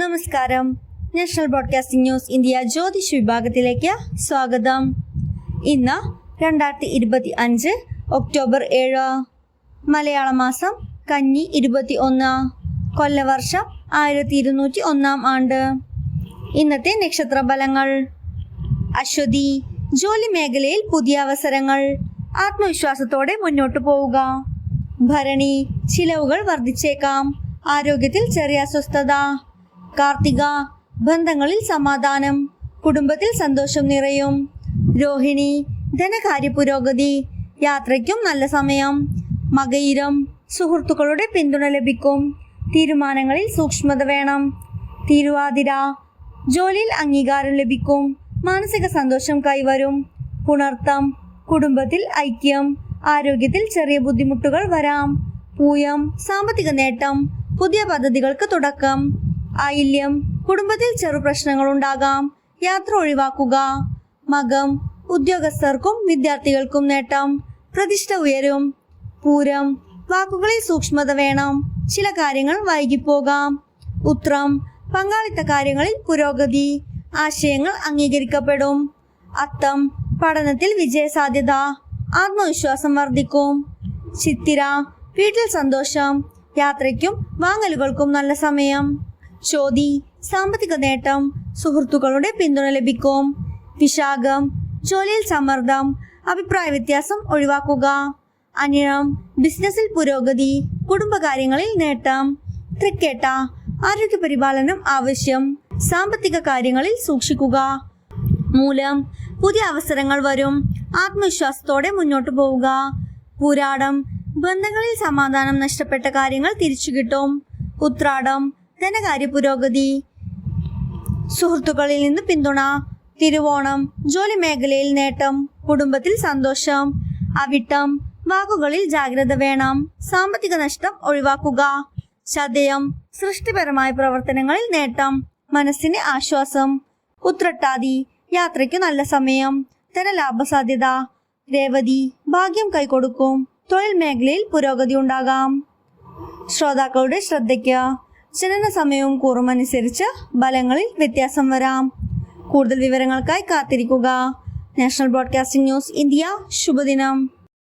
നമസ്കാരം. National broadcasting news India ജ്യോതിഷ് വിഭാഗത്തിലേക്ക് സ്വാഗതം. ഇന്ന് രണ്ടായിരത്തി ഇരുപത്തി അഞ്ച് ഒക്ടോബർ ഏഴ് മലയാള മാസം കന്നി ഇരുപത്തി ഒന്ന് കൊല്ലവർഷം ആയിരത്തി ഇരുന്നൂറ്റി ഒന്നാം ആണ്ട്. ഇന്നത്തെ നക്ഷത്ര ഫലങ്ങൾ അശ്വതി ജോലി മേഖലയിൽ പുതിയ അവസരങ്ങൾ. ആത്മവിശ്വാസത്തോടെ മുന്നോട്ടു പോവുക. ഭരണി ചിലവുകൾ വർദ്ധിച്ചേക്കാം. ആരോഗ്യത്തിൽ ചെറിയ അസ്വസ്ഥത. കാർത്തിക ബന്ധങ്ങളിൽ സമാധാനം കുടുംബത്തിൽ സന്തോഷം നിറയും. രോഹിണി ധനകാര്യ പുരോഗതി യാത്രയ്ക്കും നല്ല സമയം. മകയിരം സുഹൃത്തുക്കളുടെ പിന്തുണ ലഭിക്കും. തീരുമാനങ്ങളിൽ സൂക്ഷ്മത വേണം. തിരുവാതിര ജോലിയിൽ അംഗീകാരം ലഭിക്കും. മാനസിക സന്തോഷം കൈവരും. പുണർത്തം കുടുംബത്തിൽ ഐക്യം ആരോഗ്യത്തിൽ ചെറിയ ബുദ്ധിമുട്ടുകൾ വരാം. പൂയം സാമ്പത്തിക നേട്ടം പുതിയ പദ്ധതികൾക്ക് തുടക്കം. ആയില്യം. കുടുംബത്തിൽ ചെറു പ്രശ്നങ്ങൾ ഉണ്ടാകാം യാത്ര ഒഴിവാക്കുക. മകം ഉദ്യോഗസ്ഥർക്കും വിദ്യാർത്ഥികൾക്കും നേട്ടം. പ്രതിഷ്ഠ ഉയരും. പൂരം വാക്കുകളിൽ സൂക്ഷ്മത വേണം. ചില കാര്യങ്ങൾ വൈകിപ്പോകാം. ഉത്രം പങ്കാളിത്ത കാര്യങ്ങളിൽ പുരോഗതി. ആശയങ്ങൾ അംഗീകരിക്കപ്പെടും. അത്തം പഠനത്തിൽ വിജയസാധ്യത. ആത്മവിശ്വാസം വർദ്ധിക്കും. ചിത്തിര വീട്ടിൽ സന്തോഷം. യാത്രയ്ക്കും വാങ്ങലുകൾക്കും നല്ല സമയം. ചോതി സാമ്പത്തിക നേട്ടം സുഹൃത്തുക്കളുടെ പിന്തുണ ലഭിക്കും. വിശാഖം ജോലിയിൽ സമ്മർദ്ദം അഭിപ്രായ വ്യത്യാസം ഒഴിവാക്കുക. അനിഴം ബിസിനസ്സിൽ പുരോഗതി കുടുംബകാര്യങ്ങളിൽ നേട്ടം. തൃക്കേട്ട ആരോഗ്യ പരിപാലനം ആവശ്യം സാമ്പത്തിക കാര്യങ്ങളിൽ സൂക്ഷിക്കുക. മൂലം പുതിയ അവസരങ്ങൾ വരും. ആത്മവിശ്വാസത്തോടെ മുന്നോട്ട് പോവുക. പുരാടം ബന്ധങ്ങളിൽ സമാധാനം നഷ്ടപ്പെട്ട കാര്യങ്ങൾ തിരിച്ചു കിട്ടും. ഉത്രാടം ധനകാര്യ പുരോഗതി. സുഹൃത്തുക്കളിൽ നിന്ന് പിന്തുണ തിരുവോണം ജോലി മേഖലയിൽ നേട്ടം കുടുംബത്തിൽ സന്തോഷം അവിട്ടം വാക്കുകളിൽ ജാഗ്രത വേണം സാമ്പത്തിക നഷ്ടം ഒഴിവാക്കുക ചതയം സൃഷ്ടിപരമായ പ്രവർത്തനങ്ങളിൽ നേട്ടം മനസ്സിന് ആശ്വാസം ഉത്രട്ടാതി യാത്രയ്ക്ക് നല്ല സമയം ധനലാഭ സാധ്യത രേവതി ഭാഗ്യം കൈകൊടുക്കും തൊഴിൽ മേഖലയിൽ പുരോഗതി ഉണ്ടാകാം. ശ്രോതാക്കളുടെ ശ്രദ്ധയ്ക്ക് ജനന സമയവും കൂറുമനുസരിച്ച് ഫലങ്ങളിൽ വ്യത്യാസം വരാം. കൂടുതൽ വിവരങ്ങൾക്കായി കാത്തിരിക്കുക. National broadcasting news India. ശുഭദിനം.